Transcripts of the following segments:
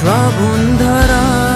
સ્વાગુંધરા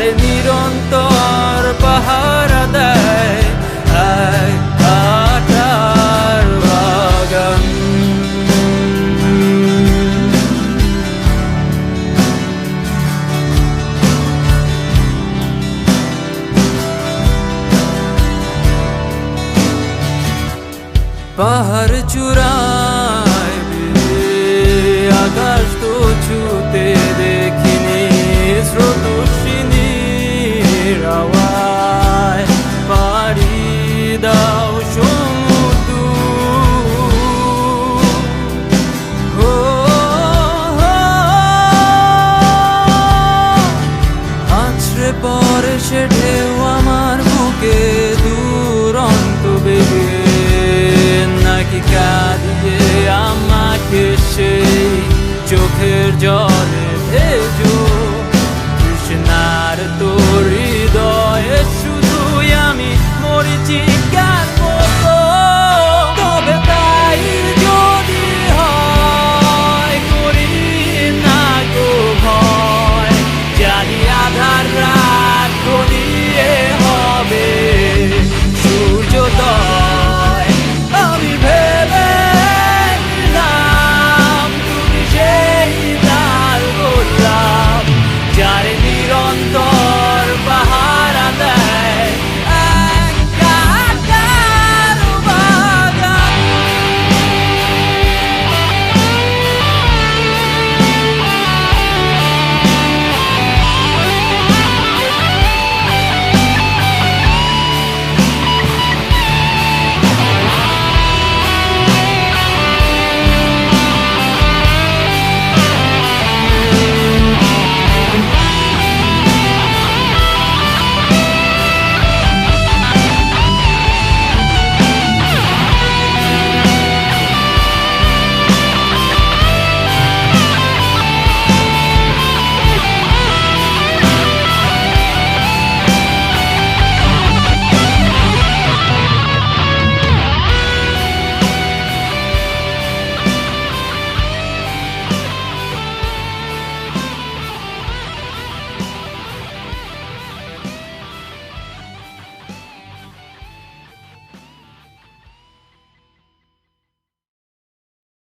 তার নিরন্তর পাহারা দেয় এক কাটার বাগান। পাহাড় চূড়া যাওয়ায় দাও পরে সে ঢেউ আমার বুকে দুরন্ত বেগে।